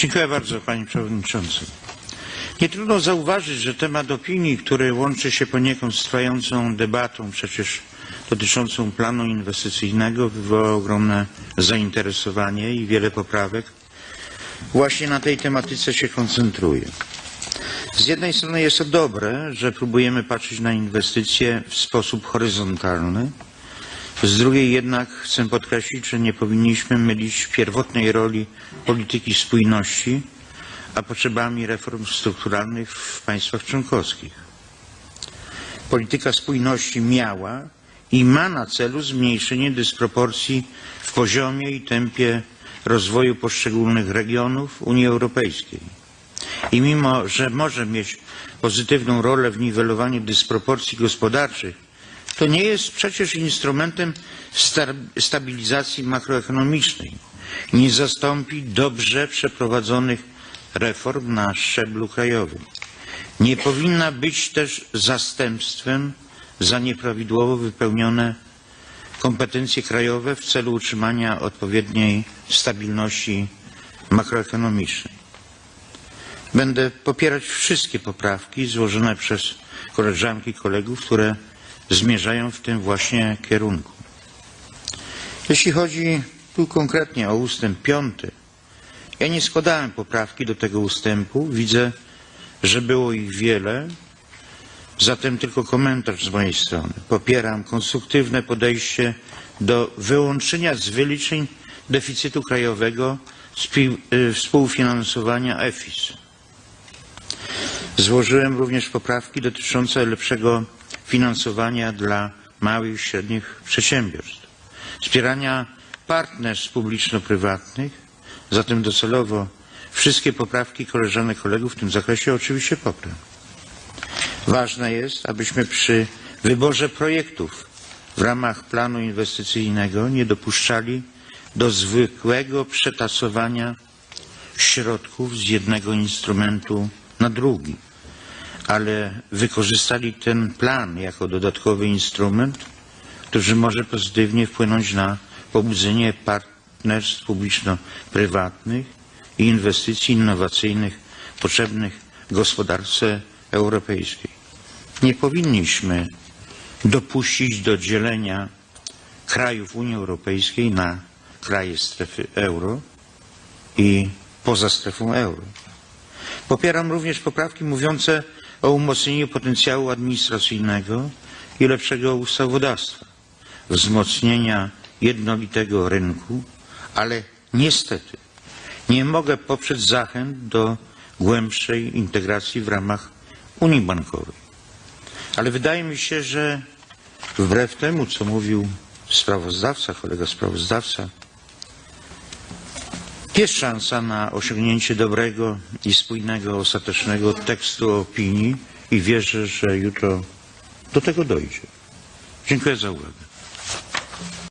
Dziękuję bardzo Panie Przewodniczący. Nie trudno zauważyć, że temat opinii, który łączy się poniekąd z trwającą debatą przecież dotyczącą planu inwestycyjnego, wywołał ogromne zainteresowanie i wiele poprawek właśnie na tej tematyce się koncentruje. Z jednej strony jest to dobre, że próbujemy patrzeć na inwestycje w sposób horyzontalny, z drugiej jednak chcę podkreślić, że nie powinniśmy mylić pierwotnej roli polityki spójności, a potrzebami reform strukturalnych w państwach członkowskich. Polityka spójności miała i ma na celu zmniejszenie dysproporcji w poziomie i tempie rozwoju poszczególnych regionów Unii Europejskiej. I mimo, że może mieć pozytywną rolę w niwelowaniu dysproporcji gospodarczych, to nie jest przecież instrumentem sta- stabilizacji makroekonomicznej. Nie zastąpi dobrze przeprowadzonych reform na szczeblu krajowym. Nie powinna być też zastępstwem za nieprawidłowo wypełnione kompetencje krajowe w celu utrzymania odpowiedniej stabilności makroekonomicznej. Będę popierać wszystkie poprawki złożone przez koleżanki i kolegów, które zmierzają w tym właśnie kierunku. Jeśli chodzi tu konkretnie o ustęp piąty, ja nie składałem poprawki do tego ustępu. Widzę, że było ich wiele. Zatem tylko komentarz z mojej strony. Popieram konstruktywne podejście do wyłączenia z wyliczeń deficytu krajowego y, współfinansowania EFIS. Złożyłem również poprawki dotyczące lepszego finansowania dla małych i średnich przedsiębiorstw, wspierania partnerstw publiczno-prywatnych, zatem docelowo wszystkie poprawki koleżanek kolegów w tym zakresie oczywiście poprę. Ważne jest, abyśmy przy wyborze projektów w ramach planu inwestycyjnego nie dopuszczali do zwykłego przetasowania środków z jednego instrumentu na drugi, ale wykorzystali ten plan jako dodatkowy instrument, który może pozytywnie wpłynąć na pobudzenie partnerstw publiczno-prywatnych i inwestycji innowacyjnych potrzebnych gospodarce europejskiej. Nie powinniśmy dopuścić do dzielenia krajów Unii Europejskiej na kraje strefy euro i poza strefą euro. Popieram również poprawki mówiące o umocnieniu potencjału administracyjnego i lepszego ustawodawstwa, wzmocnienia jednolitego rynku, ale niestety nie mogę poprzeć zachęt do głębszej integracji w ramach Unii Bankowej. Ale wydaje mi się, że wbrew temu, co mówił sprawozdawca, kolega sprawozdawca, jest szansa na osiągnięcie dobrego i spójnego, ostatecznego tekstu opinii i wierzę, że jutro do tego dojdzie. Dziękuję za uwagę.